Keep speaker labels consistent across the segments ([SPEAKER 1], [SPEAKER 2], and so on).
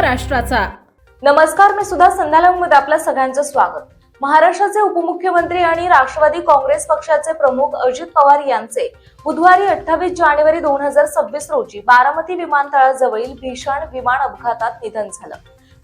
[SPEAKER 1] राष्ट्राचा
[SPEAKER 2] नमस्कार मी सुद्धा संध्यालंगमध्ये आपल्या सगळ्यांचं स्वागत. महाराष्ट्राचे उपमुख्यमंत्री आणि राष्ट्रवादी काँग्रेस पक्षाचे प्रमुख अजित पवार यांचे बुधवारी अठ्ठावीस जानेवारी दोन हजार सव्वीस रोजी बारामती विमानतळाजवळील भीषण विमान अपघातात निधन झालं.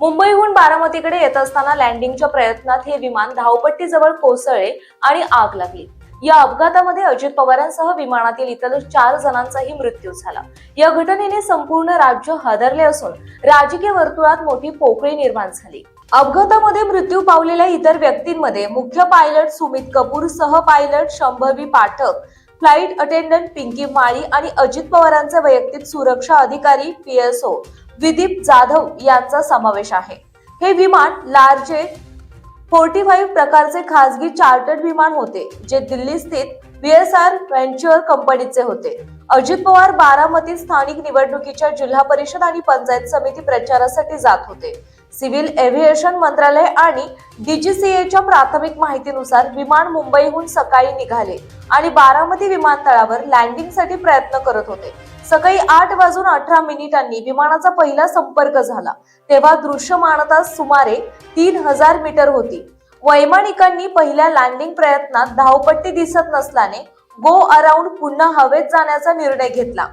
[SPEAKER 2] मुंबईहून बारामतीकडे येत असताना लँडिंगच्या प्रयत्नात हे विमान धावपट्टीजवळ कोसळले आणि आग लागली. या अपघातामध्ये अजित पवारांसह विमानातील इतर चार जणांचाही मृत्यू झाला. या घटनेने संपूर्ण राज्य हादरले असून राजकीय वर्तुळात मोठी पोकळी निर्माण झाली. अपघातामध्ये मृत्यू पावलेल्या इतर व्यक्तींमध्ये मुख्य पायलट सुमित कपूर सह pilot Shambhavi Pathak flight attendant Pinky Mali आणि अजित पवारांचे वैयक्तिक सुरक्षा अधिकारी पीएसओ विदीप जाधव यांचा समावेश आहे. हे विमान लार्जे फोर्टी फाईव्ह प्रकारचे खासगी चार्टर्ड विमान होते जे दिल्ली स्थित बीएसआर व्हेंचर कंपनीचे होते. अजित पवार बारामती स्थानिक निवडणुकीच्या जिल्हा परिषद आणि पंचायत समिती प्रचारासाठी जात होते. सिव्हिल एव्हिएशन मंत्रालय आणि डीजीसीएच्या प्राथमिक माहितीनुसार विमान मुंबईहून सकाळी निघाले आणि बारामती विमानतळावर लँडिंगसाठी प्रयत्न करत होते. सकाळी आठ वाजून अठरा मिनिटांनी विमानाचा पहिला संपर्क झाला. तेव्हा दृश्यमानता सुमारे तीन हजार मीटर होती. वैमानिकांनी पहिल्या लँडिंग प्रयत्नात धावपट्टी दिसत नसल्याने गो अराउंड पुन्हा हवेत जाण्याचा निर्णय घेतला.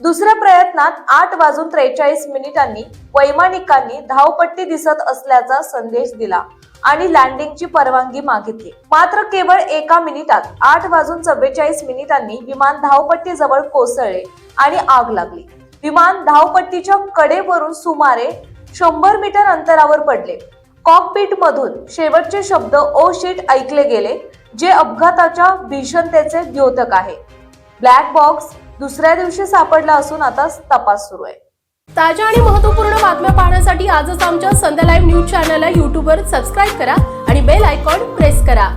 [SPEAKER 2] दुसऱ्या प्रयत्नात आठ वाजून त्रेचाळीस मिनिटांनी वैमानिकांनी धावपट्टी दिसत असल्याचा संदेश दिला आणि लँडिंगची परवानगी मागितली. मात्र केवळ एका मिनिटात आठ वाजून चव्वेचाळीस मिनिटांनी विमान धावपट्टी जवळ कोसळले आणि आग लागली. विमान धावपट्टीच्या कडेवरून सुमारे शंभर मीटर अंतरावर पडले. कॉकपीट मधून शेवटचे शब्द ओ शीट ऐकले गेले जे अपघाताच्या भीषणतेचे द्योतक आहे. ब्लॅक बॉक्स दुसऱ्या दिवशी सापडला असून आता तपास सुरू आहे.
[SPEAKER 1] ताज्या आणि महत्त्वपूर्ण बातम्या पाहण्यासाठी आजच आमच्या संध्या लाईव्ह न्यूज चॅनलला युट्यूबवर सबस्क्राईब करा आणि बेल आयकॉन प्रेस करा.